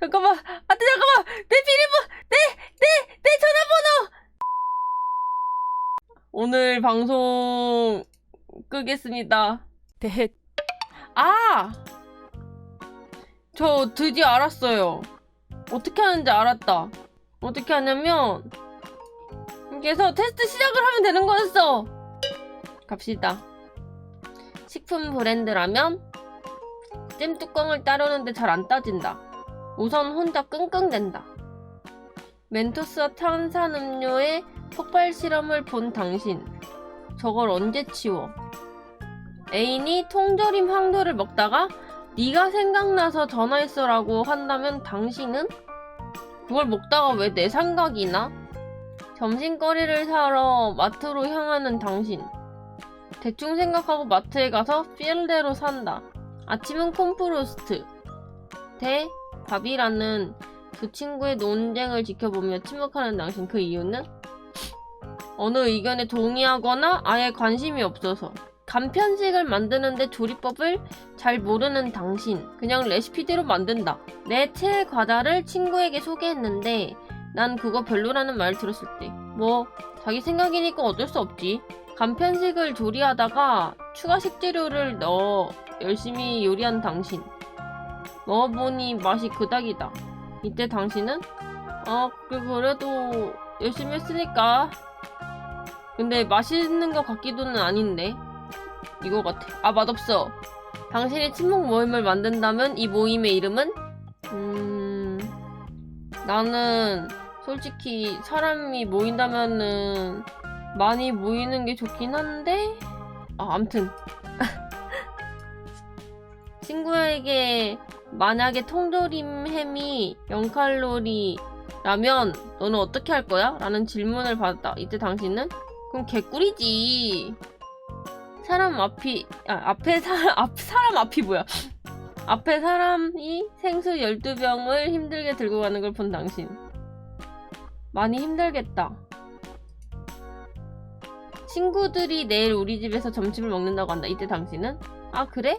잠깐만. 아, 네, 잠깐만. 내 비밀번, 내, 내, 내 전화번호. 오늘 방송 끄겠습니다. 대. 아, 저 드디어 알았어요. 어떻게 하는지 알았다. 어떻게 하냐면 그래서 테스트 시작을 하면 되는 거였어. 갑시다. 식품 브랜드라면 잼 뚜껑을 따르는데 잘 안 따진다. 우선 혼자 끙끙댄다. 멘토스와 탄산음료의 폭발 실험을 본 당신. 저걸 언제 치워? 애인이 통조림 황도를 먹다가 네가 생각나서 전화했어라고 한다면 당신은? 그걸 먹다가 왜 내 생각이 나? 점심거리를 사러 마트로 향하는 당신. 대충 생각하고 마트에 가서 필대로 산다. 아침은 콤프로스트. 대 밥이라는 두 친구의 논쟁을 지켜보며 침묵하는 당신 그 이유는? 어느 의견에 동의하거나 아예 관심이 없어서. 간편식을 만드는데 조리법을 잘 모르는 당신. 그냥 레시피대로 만든다. 내 최애 과자를 친구에게 소개했는데 난 그거 별로라는 말 들었을 때. 뭐 자기 생각이니까 어쩔 수 없지. 간편식을 조리하다가 추가 식재료를 넣어 열심히 요리한 당신 먹어보니 맛이 그닥이다. 이때 당신은? 아 그게 그래도 열심히 했으니까. 근데 맛있는 것 같기도는 아닌데. 이거 같아. 아 맛없어. 당신이 친목 모임을 만든다면 이 모임의 이름은? 음 나는 솔직히 사람이 모인다면은 많이 모이는 게 좋긴 한데? 아 암튼. 친구에게 만약에 통조림 햄이 0칼로리라면 너는 어떻게 할 거야? 라는 질문을 받았다. 이때 당신은 그럼 개꿀이지. 사람 앞이 아, 앞에 사람 앞 사람 앞이 뭐야? 앞에 사람이 생수 12병을 힘들게 들고 가는 걸 본 당신. 많이 힘들겠다. 친구들이 내일 우리 집에서 점심을 먹는다고 한다. 이때 당신은 아 그래?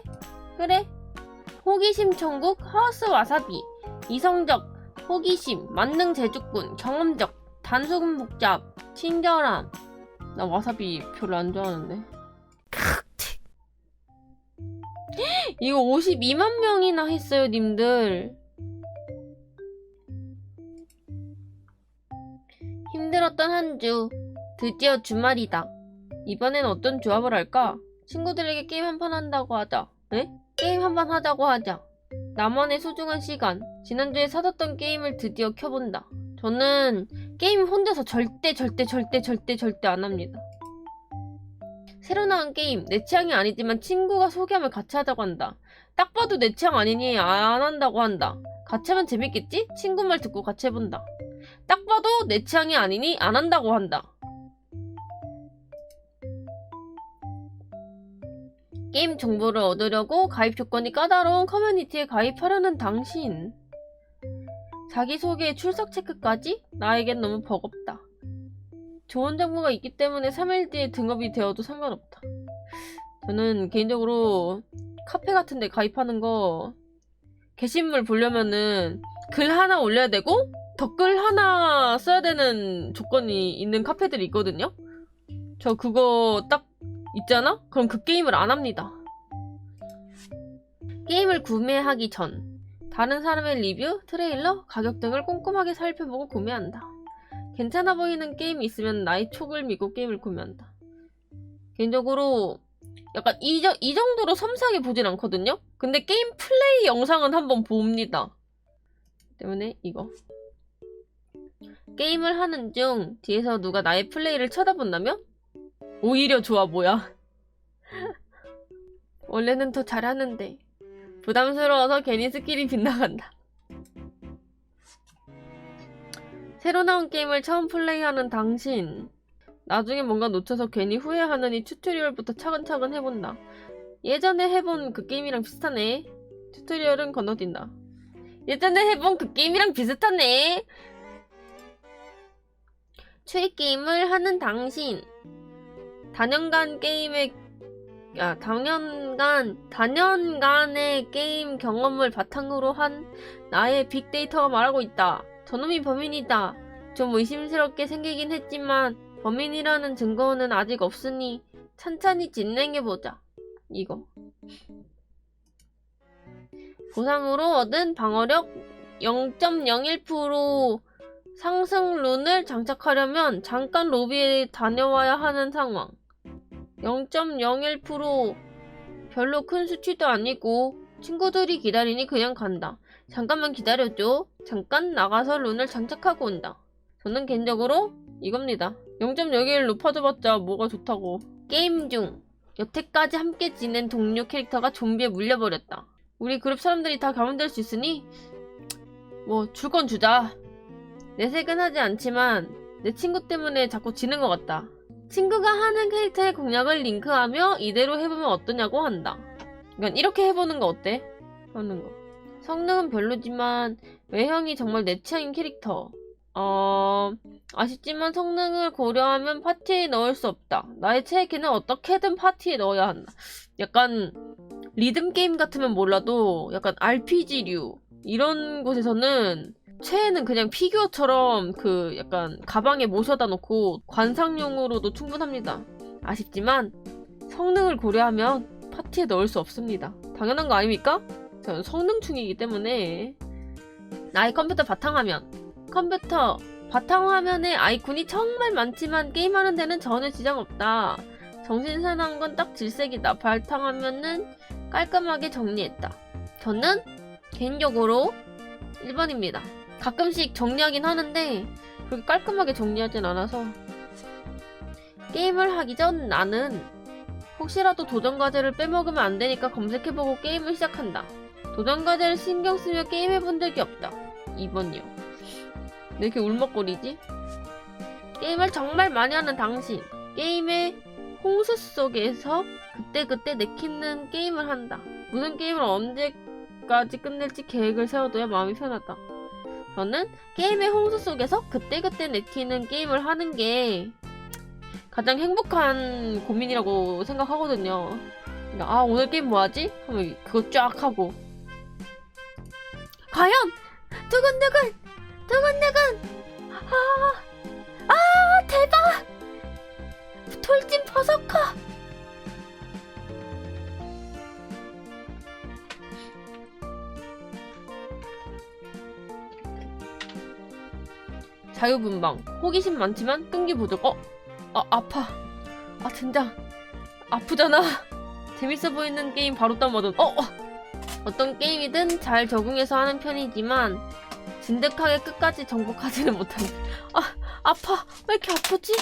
그래? 호기심 천국 하우스 와사비. 이성적 호기심 만능 제주꾼 경험적 단순 복잡 친절함. 나 와사비 별로 안 좋아하는데. 이거 52만 명이나 했어요 님들. 힘들었던 한 주. 드디어 주말이다. 이번엔 어떤 조합을 할까? 친구들에게 게임 한 판 한다고 하자. 에? 게임 한번 하자고 하자. 나만의 소중한 시간. 지난주에 사뒀던 게임을 드디어 켜본다. 저는 게임 혼자서 절대 절대 절대 절대 절대 안 합니다. 새로 나온 게임 내 취향이 아니지만 친구가 소개하면 같이 하자고 한다. 딱 봐도 내 취향 아니니 안 한다고 한다. 같이 하면 재밌겠지? 친구 말 듣고 같이 해본다. 딱 봐도 내 취향이 아니니 안 한다고 한다. 게임 정보를 얻으려고 가입 조건이 까다로운 커뮤니티에 가입하려는 당신. 자기소개 출석 체크까지? 나에겐 너무 버겁다. 좋은 정보가 있기 때문에 3일 뒤에 등업이 되어도 상관없다. 저는 개인적으로 카페 같은 데 가입하는 거 게시물 보려면은 글 하나 올려야 되고 댓글 하나 써야 되는 조건이 있는 카페들이 있거든요? 저 그거 딱 있잖아? 그럼 그 게임을 안 합니다. 게임을 구매하기 전 다른 사람의 리뷰, 트레일러, 가격 등을 꼼꼼하게 살펴보고 구매한다. 괜찮아 보이는 게임이 있으면 나의 촉을 믿고 게임을 구매한다. 개인적으로 약간 이, 저- 이 정도로 섬세하게 보진 않거든요? 근데 게임 플레이 영상은 한번 봅니다. 때문에 이거. 게임을 하는 중 뒤에서 누가 나의 플레이를 쳐다본다면? 오히려 좋아 뭐야 원래는 더 잘하는데 부담스러워서 괜히 스킬이 빗나간다. 새로 나온 게임을 처음 플레이하는 당신 나중에 뭔가 놓쳐서 괜히 후회하느니 튜토리얼부터 차근차근 해본다. 예전에 해본 그 게임이랑 비슷하네. 튜토리얼은 건너뛴다. 예전에 해본 그 게임이랑 비슷하네. 추리 게임을 하는 당신 단연간 게임에 야, 당연간, 단연간의 게임 경험을 바탕으로 한 나의 빅데이터가 말하고 있다. 저놈이 범인이다. 좀 의심스럽게 생기긴 했지만, 범인이라는 증거는 아직 없으니, 찬찬히 진행해보자. 이거. 보상으로 얻은 방어력 0.01% 상승 룬을 장착하려면 잠깐 로비에 다녀와야 하는 상황. 0.01% 별로 큰 수치도 아니고 친구들이 기다리니 그냥 간다. 잠깐만 기다려줘. 잠깐 나가서 룬을 장착하고 온다. 저는 개인적으로 이겁니다. 0.01 높아져봤자 뭐가 좋다고. 게임 중 여태까지 함께 지낸 동료 캐릭터가 좀비에 물려버렸다. 우리 그룹 사람들이 다 감염될 수 있으니 뭐 줄 건 주자. 내색은 하지 않지만 내 친구 때문에 자꾸 지는 것 같다. 친구가 하는 캐릭터의 공략을 링크하며 이대로 해보면 어떠냐고 한다. 그러니까 이렇게 해보는 거 어때? 하는 거. 성능은 별로지만 외형이 정말 내 취향인 캐릭터. 어... 아쉽지만 성능을 고려하면 파티에 넣을 수 없다. 나의 체액에는 어떻게든 파티에 넣어야 한다. 약간 리듬 게임 같으면 몰라도 약간 RPG류 이런 곳에서는 최애는 그냥 피규어처럼 그 약간 가방에 모셔다 놓고 관상용으로도 충분합니다. 아쉽지만 성능을 고려하면 파티에 넣을 수 없습니다. 당연한 거 아닙니까? 저는 성능충이기 때문에 나의 컴퓨터 바탕화면 컴퓨터 바탕화면에 아이콘이 정말 많지만 게임하는 데는 전혀 지장 없다. 정신 사나운 건 딱 질색이다. 바탕화면은 깔끔하게 정리했다. 저는 개인적으로 1번입니다. 가끔씩 정리하긴 하는데 그렇게 깔끔하게 정리하진 않아서 게임을 하기 전 나는 혹시라도 도전 과제를 빼먹으면 안 되니까 검색해보고 게임을 시작한다. 도전 과제를 신경 쓰며 게임해본 적이 없다. 2번이요. 왜 이렇게 울먹거리지? 게임을 정말 많이 하는 당신. 게임의 홍수 속에서 그때그때 내키는 게임을 한다. 무슨 게임을 언제까지 끝낼지 계획을 세워둬야 마음이 편하다. 저는 게임의 홍수 속에서 그때그때 내키는 게임을 하는 게 가장 행복한 고민이라고 생각하거든요. 그러니까 아 오늘 게임 뭐하지? 하면 그거 쫙 하고 과연 두근두근 두근두근 아, 아 대박 돌진 버섯커 자유분방 호기심 많지만 끈기 부족 어? 아 아파 아 진짜 아프잖아 재밌어 보이는 게임 바로 다운받은 어? 어? 어떤 게임이든 잘 적응해서 하는 편이지만 진득하게 끝까지 정복하지는 못한다 아 아파 왜 이렇게 아프지?